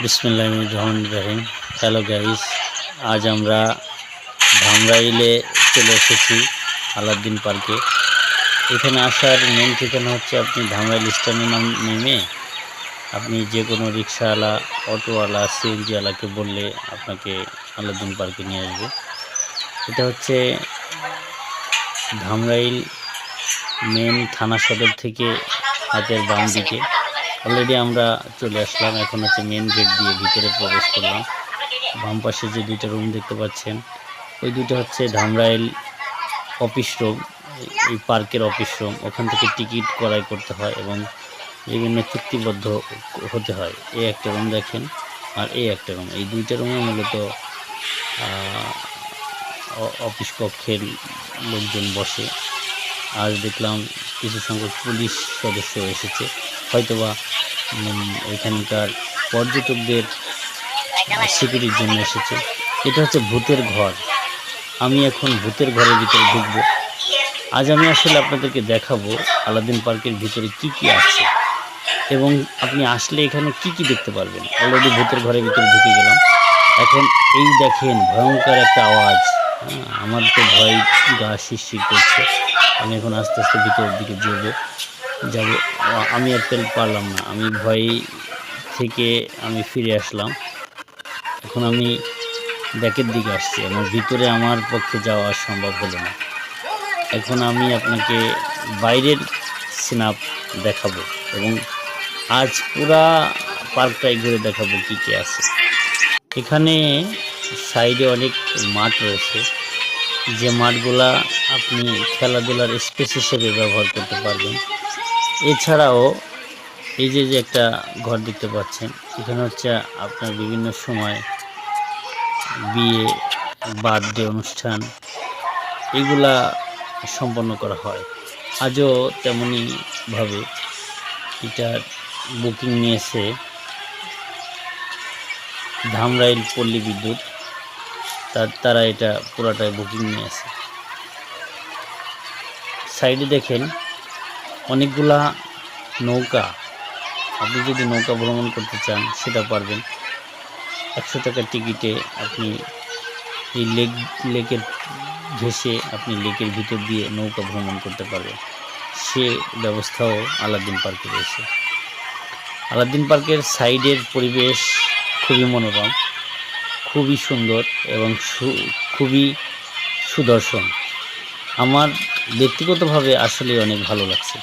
বিসমুল্লাহ রহমান রহিম hello guys, আজ আমরা ধামরাইলে চলে এসেছি আলাউদ্দিন পার্কে। এখানে আসার মেন ঠিকানা হচ্ছে আপনি ধামরাইল স্ট্যান্ডে নাম নেমে আপনি যে কোনো রিক্সাওয়ালা, অটোওয়ালা, সিএনজিওয়ালাকে বললে আপনাকে আলাউদ্দিন পার্কে নিয়ে আসবে। এটা হচ্ছে ধামরাইল মেন থানা সদর থেকে হাতের বাম দিকে। অলরেডি আমরা চলে আসলাম। এখন হচ্ছে মেন গেট দিয়ে ভিতরে প্রবেশ করলাম। বাম পাশে যে দুইটা রুম দেখতে পাচ্ছেন, ওই দুটো হচ্ছে ধামরাইল অফিস রুম এই পার্কের অফিস রুম ওখান থেকে টিকিট ক্রয় করতে হয় এবং বিভিন্ন চুক্তিবদ্ধ হতে হয়। এই একটা রুম দেখেন আর এই একটা রুম এই দুইটা রুমে মূলত অফিস কক্ষের লোকজন বসে। আজ দেখলাম কিছু সংখ্যক পুলিশ সদস্য এসেছে। হয়তোবা এখানকার পর্যটকদের সিকিউরিটির জন্য এসেছে। এটা হচ্ছে ভূতের ঘর। আমি এখন ভূতের ঘরের ভিতরে ঢুকবো। আজ আমি আসলে আপনাদেরকে দেখাবো আলাদিন পার্কের ভিতরে কি কি আছে এবং আপনি আসলে এখানে কি কি দেখতে পারবেন। অলরেডি ভূতের ঘরের ভিতরে ঢুকে গেলাম। এখন এই দেখেন ভয়ঙ্কর একটা আওয়াজ। আমার তো ভয় গা শিরশির করছে। আমি এখন আস্তে আস্তে ভিতরের দিকে যাব। যাব। আমি আর তেল পারলাম না। আমি ভয় থেকে আমি ফিরে আসলাম। এখন আমি ব্যাকের দিকে আসছি। আমার ভিতরে আমার পক্ষে যাওয়া সম্ভব হলো না। এখন আমি আপনাকে বাইরের সিনাপ দেখাবো এবং আজ পুরা পার্কটাই ঘুরে দেখাবো কী কী আছে। এখানে সাইডে অনেক মাঠ রয়েছে। যে মাঠগুলা আপনি খেলাধুলার স্পেস হিসেবে ব্যবহার করতে পারবেন। এছাড়াও এই যে যে একটা ঘর দেখতে পাচ্ছেন, এখানে হচ্ছে আপনার বিভিন্ন সময় বিয়ে, বার্থডে অনুষ্ঠান এগুলা সম্পন্ন করা হয়। আজও তেমনইভাবে এটার বুকিং নিয়েছে ধামরাইল পল্লী বিদ্যুৎ। তার, তারা এটা পুরাটাই বুকিং নিয়েছে। সাইডে দেখেন অনেকগুলা নৌকা, আপনি যদি নৌকা ভ্রমণ করতে চান, সেটা পারবেন। একশো টাকার টিকিটে আপনি এই লেক, লেকের ঘেসে আপনি লেকের ভিতর দিয়ে নৌকা ভ্রমণ করতে পারবেন। সে ব্যবস্থাও আলাদিন পার্কে রয়েছে। আলাদিন পার্কের সাইডের পরিবেশ খুবই মনোরম, খুবই সুন্দর এবং খুবই সুদর্শন। আমার ব্যক্তিগতভাবে আসলে অনেক ভালো লাগছে।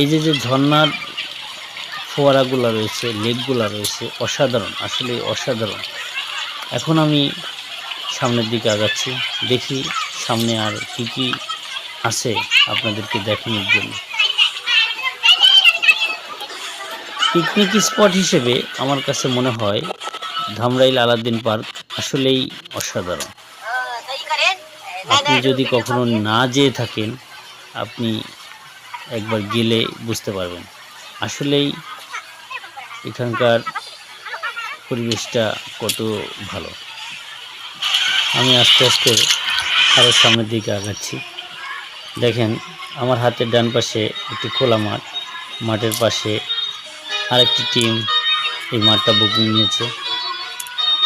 এই যে যে ঝর্ণার ফোয়ারাগুলো রয়েছে, লেকগুলো রয়েছে, অসাধারণ আসলে অসাধারণ। এখন আমি সামনের দিকে আগাচ্ছি, দেখি সামনে আর কি কি আছে আপনাদেরকে দেখানোর জন্য। পিকনিক স্পট হিসেবে আমার কাছে মনে হয় ধামরাইল আলাদ্দিন পার্ক আসলেই অসাধারণ। আপনি যদি কখনো না যেয়ে থাকেন আপনি একবার গেলে বুঝতে পারবেন। আসলেই এখানকার পরিবেশটা কত ভালো। আমি আস্তে আস্তে আরও সামনের দিকে আগাচ্ছি। দেখেন আমার হাতের ডান পাশে একটি খোলা মাঠ। মাঠের পাশে আরেকটি টিম এই মাঠটা বুকিং নিয়েছে।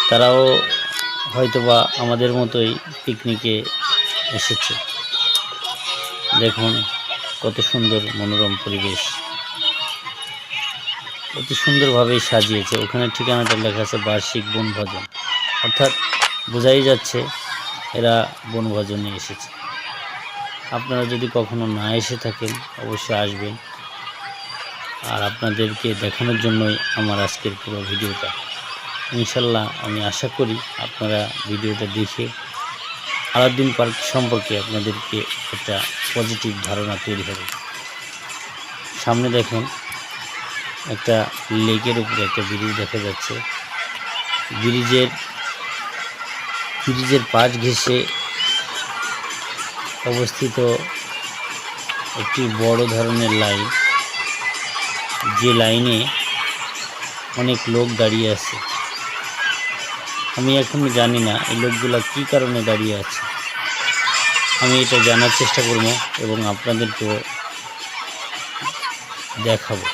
তারাও হয়তোবা আমাদের মতোই পিকনিকে এসেছে। দেখুন, কত সুন্দর মনোরম পরিবেশ। অতি সুন্দরভাবেই সাজিয়েছে। ওখানে ঠিকানাটা লেখা আছে বার্ষিক বনভোজন। অর্থাৎ বোঝাই যাচ্ছে, এরা বনভোজনে এসেছে। আপনারা যদি কখনো না এসে থাকেন, অবশ্যই আসবেন। আর আপনাদেরকে দেখানোর জন্যই আমার আজকের পুরো ভিডিওটা। ইনশাল্লাহ, আমি আশা করি আপনারা ভিডিওটা দেখে আলাদ্দিন পার্ক সম্পর্কে আপনাদেরকে একটা পজিটিভ ধারণা তৈরি হবে। সামনে দেখেন, একটা লেকের উপরে একটা ব্রিজ দেখা যাচ্ছে। ব্রিজের ব্রিজের পাশ ঘেঁষে অবস্থিত একটি বড় ধরনের লাইন। যে লাইনে অনেক লোক দাঁড়িয়ে আছে। আমি এখনও জানি না এই লোকগুলো কী কারণে দাঁড়িয়ে আছে। আমি এটা জানার চেষ্টা করব এবং আপনাদেরকেও দেখাবো।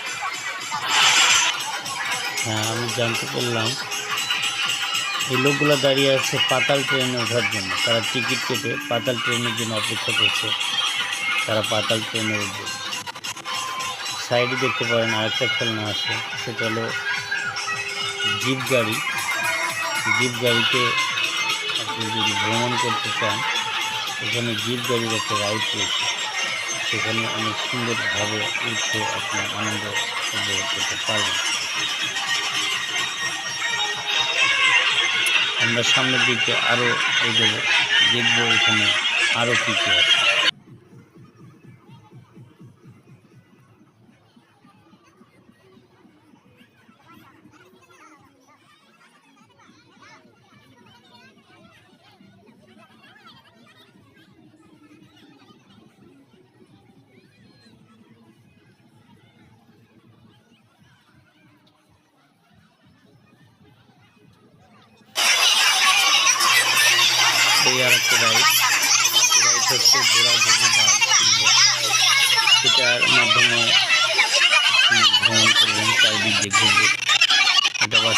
হ্যাঁ আমি জানতে পারলাম এই লোকগুলো দাঁড়িয়ে আছে পাতাল ট্রেনে ওঠার জন্য। তারা টিকিট কেটে পাতাল ট্রেনের জন্য অপেক্ষা করছে। তারা পাতাল ট্রেনে উঠবে। সাইডে দেখতে পারেন আরেকটা খেলনা আছে, সেটা হলো জিপ গাড়ি। জিপ গাড়িতে আপনি যদি ভ্রমণ করতে চান, এখানে জিপ গাড়ির একটা রাইড রয়েছে। সেখানে অনেক সুন্দরভাবে উঠে আপনি আনন্দ উপভোগ করতে পারবেন। আমরা সামনের দিকে আরও এগোবো, দেখব এখানে আরও কী কী আছে।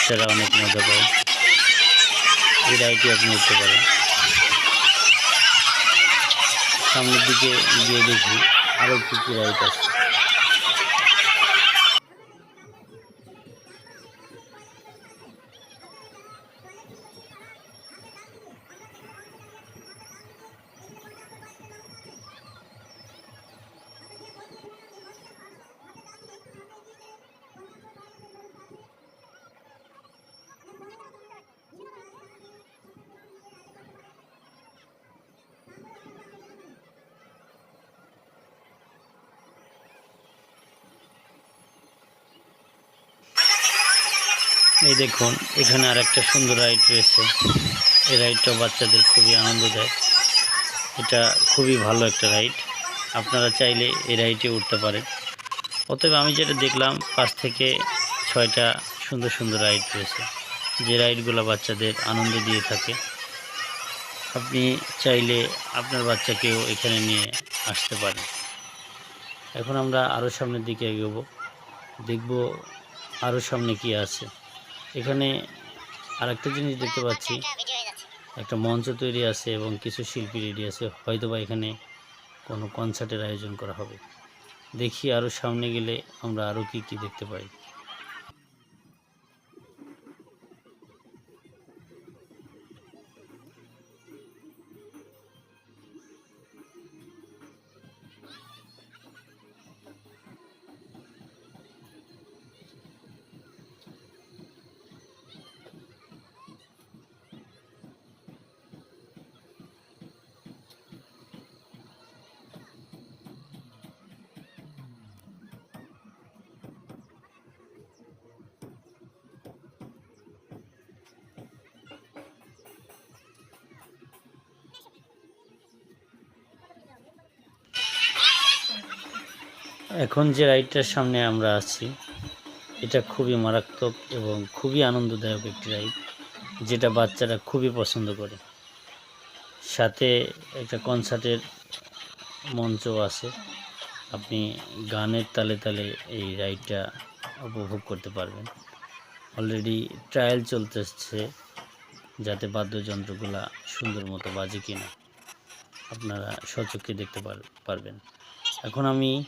বাচ্চারা অনেক মজা পায়। এই রাইডটি আপনি উঠতে পারেন? সামনের দিকে গিয়ে দেখি আরও কী কী রাইড আছে। এই দেখুন, এখানে আর একটা সুন্দর রাইড রয়েছে। এই রাইডটা বাচ্চাদের খুবই আনন্দ দেয় এটা খুবই ভালো একটা রাইড। আপনারা চাইলে এই রাইডে উঠতে পারেন। অতএব আমি যেটা দেখলাম, পাঁচ থেকে ছয়টা সুন্দর সুন্দর রাইড রয়েছে। যে রাইডগুলো বাচ্চাদের আনন্দ দিয়ে থাকে। আপনি চাইলে আপনার বাচ্চাকেও এখানে নিয়ে আসতে পারেন। এখন আমরা আরও সামনের দিকে এগোবো। দেখব আরও সামনে কি আছে। এখানে আরেকটা জিনিস দেখতে পাচ্ছি। একটা মঞ্চ তৈরি আছে এবং কিছু শিল্পী রেডি আছে। হয়তোবা এখানে কোনো কনসার্টের আয়োজন করা হবে। দেখি আরও সামনে গেলে আমরা আরও কি কি দেখতে পাই। এখন যে রাইডটার সামনে আমরা আছি, এটা খুবই মারাত্মক এবং খুবই আনন্দদায়ক একটি রাইড, যেটা বাচ্চারা খুবই পছন্দ করে। সাথে একটা কনসার্টের মঞ্চ আছে। আপনি গানের তালে তালে এই রাইডটা উপভোগ করতে পারবেন। অলরেডি ট্রায়াল চলতেছে যাতে বাদ্যযন্ত্রগুলা সুন্দর মতো বাজে কিনা। আপনারা সচক্ষে দেখতে পার- পারবেন। এখন আমি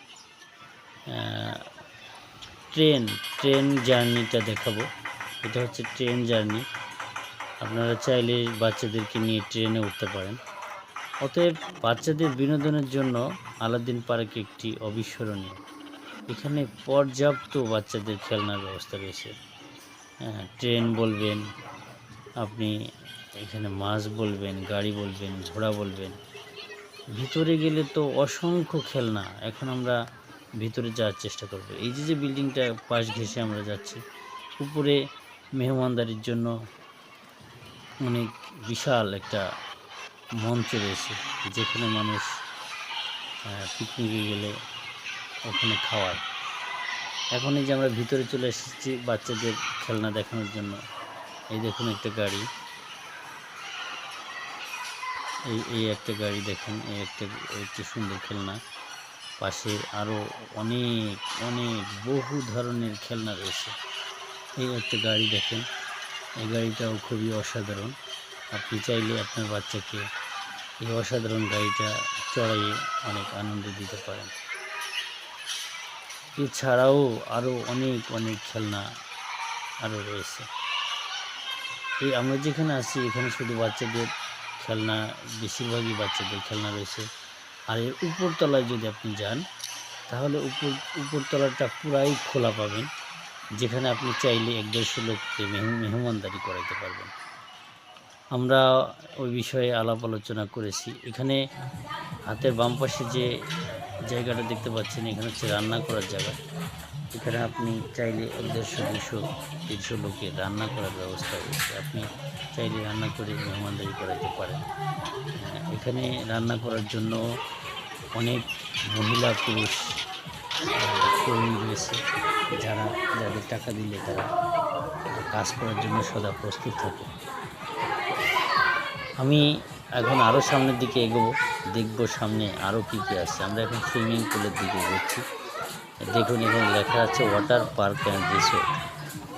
ট্রেন ট্রেন জার্নিটা দেখাবো। এটা হচ্ছে ট্রেন জার্নি। আপনারা চাইলে বাচ্চাদেরকে নিয়ে ট্রেনে উঠতে পারেন। অতএব বাচ্চাদের বিনোদনের জন্য আলাদিন পার্ক একটি অবিস্মরণীয়। এখানে পর্যাপ্ত বাচ্চাদের খেলনার ব্যবস্থা রয়েছে। হ্যাঁ ট্রেন বলবেন, আপনি এখানে মাছ বলবেন, গাড়ি বলবেন, ঘোড়া বলবেন। ভিতরে গেলে তো অসংখ্য খেলনা। এখন আমরা ভিতরে যাওয়ার চেষ্টা করব। এই যে যে বিল্ডিংটা পাশ ঘেঁষে আমরা যাচ্ছি, উপরে মেহমানদারির জন্য অনেক বিশাল একটা মঞ্চ রয়েছে, যেখানে মানুষ পিকনিকে গেলে ওখানে খাওয়ায়। এখন এই যে আমরা ভিতরে চলে এসেছি বাচ্চাদের খেলনা দেখানোর জন্য। এই দেখুন একটা গাড়ি। এই এই একটা গাড়ি দেখেন, এই একটা একটি সুন্দর খেলনা। পাশে আরও অনেক অনেক বহু ধরনের খেলনা রয়েছে। এই একটা গাড়ি দেখেন। এই গাড়িটাও খুবই অসাধারণ। আপনি চাইলে আপনার বাচ্চাকে এই অসাধারণ গাড়িটা চড়াইয়ে অনেক আনন্দ দিতে পারেন। এছাড়াও আরও অনেক অনেক খেলনা আরও রয়েছে। এই আমরা যেখানে আছি, এখানে শুধু বাচ্চাদের খেলনা, বেশিরভাগই বাচ্চাদের খেলনা রয়েছে। আর এর উপরতলায় যদি আপনি যান, তাহলে উপর, উপরতলাটা পুরাই খোলা পাবেন, যেখানে আপনি চাইলে এক দেড়শো লোককে মেহু মেহমানদারি করাইতে পারবেন। আমরা ওই বিষয়ে আলাপ আলোচনা করেছি। এখানে হাতের বাম পাশে যে জায়গাটা দেখতে পাচ্ছেন, এখানে হচ্ছে রান্না করার জায়গা। এখানে আপনি চাইলে এক দেড়শো দুশো তিনশো লোকের রান্না করার ব্যবস্থা রয়েছে। আপনি চাইলে রান্না করে মেহমানদারি করাতে পারেন। এখানে রান্না করার জন্য অনেক মহিলা, পুরুষ কর্মী রয়েছে। যারা, যাদের টাকা দিলে তারা কাজ করার জন্য সদা প্রস্তুত থাকে। আমি এখন আরও সামনের দিকে এগোবো, দেখব সামনে আরও কী কী আছে। আমরা এখন সুইমিং পুলের দিকে এগোচ্ছি। দেখুন এখানে লেখা আছে ওয়াটার পার্ক অ্যান্ড রিসোর্ট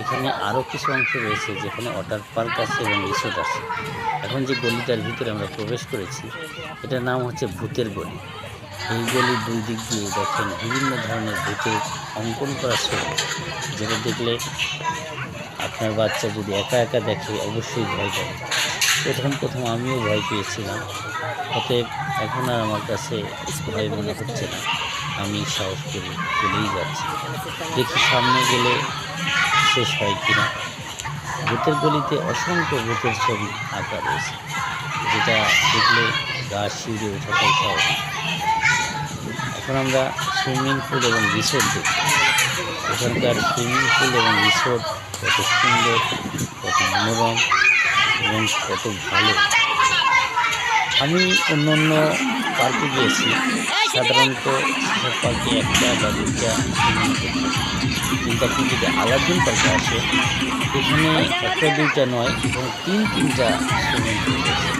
এখানে আরও কিছু অংশ রয়েছে যেখানে ওয়াটার পার্ক আছে এবং রিসোর্ট আছে। এখন যে গলিটার ভিতরে আমরা প্রবেশ করেছি, এটার নাম হচ্ছে ভূতের গলি। এই গলির দুই দিক দিয়ে দেখেন বিভিন্ন ধরনের ভূতের অঙ্কন করা ছবি। যেটা দেখলে আপনার বাচ্চা যদি একা একা দেখে, অবশ্যই ভয় পাবে। প্রথম প্রথম আমিও ভয় পেয়েছিলাম। অতএব এখন আর আমার কাছে ভয় মনে হচ্ছে না। আমি সাহস করে চলেই যাচ্ছি। দেখি সামনে গেলে শেষ হয় কিনা। ভূতের গলিতে অসংখ্য ভূতের ছবি আঁকা রয়েছে, যেটা দেখলে গা শিউরে ওঠাটাই স্বাভাবিক। এখন আমরা সুইমিং পুল এবং রিসোর্ট দেখি এখানকার সুইমিং পুল এবং রিসোর্ট কত সুন্দর, কত মনোরম এবং কত ভালো। আমি অন্য অন্য পার্কে গিয়েছি। সাধারণত সেসব পার্কে একটা বা দুটা। কিন্তু আপনি যদি আলাদিন পার্কে আসে এখানে একটা দুইটা নয়, এবং তিন তিনটা সুইমিং পুল রয়েছে।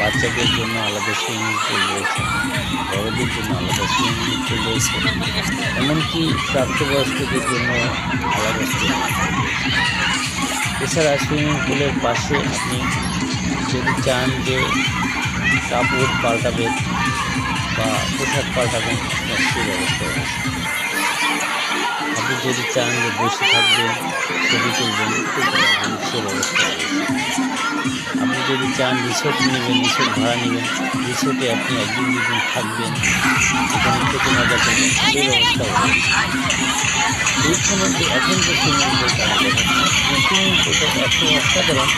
বাচ্চাদের জন্য আলাদা সুইমিং পুল রয়েছে, বড়দের জন্য আলাদা সুইমিং পুল রয়েছে, এমনকি প্রাপ্তবয়স্কদের জন্য আলাদা সুইমিং এছাড়া সুইমিং পুলের পাশে আপনি যদি চান যে কাপড় পাল্টাবে বা পোশাক পাল্টাবেন সে ব্যবস্থা আপনি যদি চান যে বসে থাকবেন, ছবি তুলবেন সে ব্যবস্থা যদি চান, রিসোর্ট নেবেন, রিসোর্ট ভাড়া নেবেন, রিসোর্টে আপনি একদিন, দুদিন থাকবেন। এখানে থেকে মজা করবেন সেই ব্যবস্থাও রয়েছে এইখানে যে এখন যে সুইমিং অসাধারণ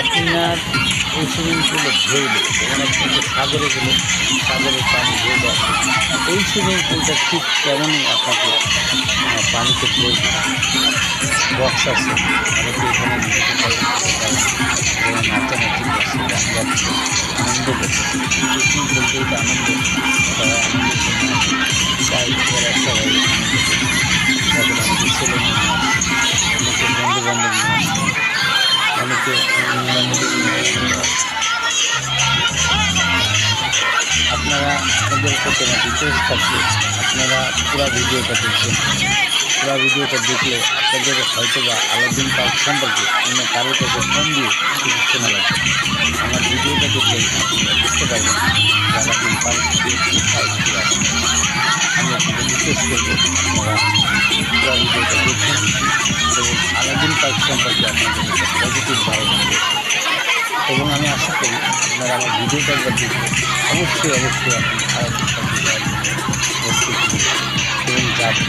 আপনার এই সুইমিং পুলে ঢেউ দেবে, যেমন সাগরে গেলে সাগরের পানি এই সুইমিং পুলটা ঠিক তেমনই আপনাকে পানিতে পড়বে বক্স আছে অনেকে এখানে এবং নাচানাচি আনন্দ করছে পিকনিক বলতে এটা আনন্দ তারা আনন্দের জন্য আসে। তাই এরা সবাই তাদের অনেকে ছেলে মেয়ে অনেকে বন্ধু বান্ধব অনেকে আপনারা আপনাদের প্রতি আমার রিকোয়েস্ট আপনারা পুরো ভিডিওটা দেখবেন পুরো ভিডিওটা দেখলে আপনাদের হয়তো বা আলাদিন পার্ক সম্পর্কে অন্য কারোর কাছে ফোন দিয়ে কিছু শোনা লাগবে। আমার ভিডিওটা দেখলে আপনারা বুঝতে পারবেন আলাদিন পার্ক আমি আপনাদের রিকোয়েস্ট করব আপনারা ভিডিওটা দেখবেন এবং আলাদিন পার্ক সম্পর্কে আপনাদের পজিটিভ ধারণা এবং আমি আশা করি আপনারা আমার ভিডিওটা একবার দেখবেন অবশ্যই অবশ্যই আপনি প্রস্তুত নিন এবং যাবেন।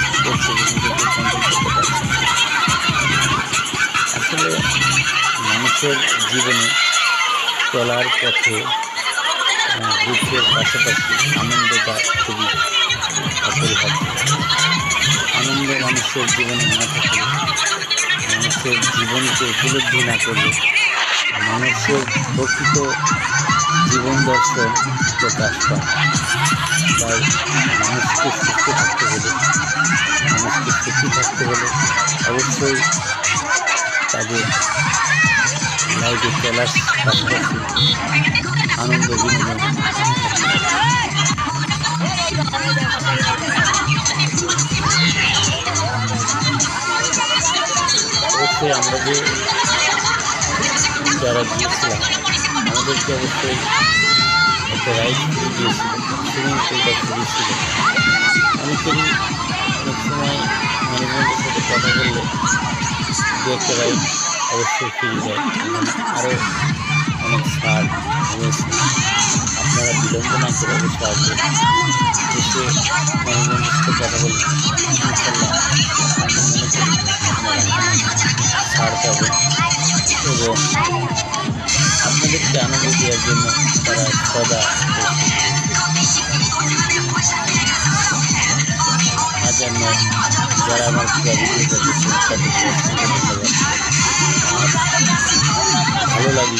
করছে আসলে মানুষের জীবনে চলার পথে দুঃখের পাশাপাশি আনন্দটা খুবই অপরিহার্য। আনন্দ মানুষের জীবনে না থাকলে, মানুষের জীবনকে উপলব্ধি না করলে মানুষের প্রকৃত জীবন দর্শন প্রকাশ পায়। তাই মানুষকে সুস্থ থাকতে হলে, মানুষকে সুখী থাকতে হলে অবশ্যই তাদের লাইফে চলার পাশাপাশি আনন্দ বিনোদন অবশ্যই আমরা যে যারা গিয়েছিলাম আমাদেরকে অবশ্যই একটা রাইড দিয়েছিল সুইমিং পুলটা ফ্রি ছিল অনেকেরই অনেক সময় ম্যানেজমেন্টের সাথে কথা বললে দু একটা রাইড অবশ্যই ফিরে যায়। আরও অনেক ছাড় রয়েছে। আপনারা বিলম্ব না করে অবশ্যই আসবেন এসে ম্যানেজমেন্টের সাথে কথা বলবেন ইনশাল্লাহ আমি মনে করি আপনারা ছাড় পাবেন এবং আপনাদেরকে আনন্দ দেওয়ার জন্য তারা সদা হাজার নয় যারা আমার পুরো ভিডিওটা দেখছেন তাদেরকে অসংখ্য ধন্যবাদ আর ভালো লাগলে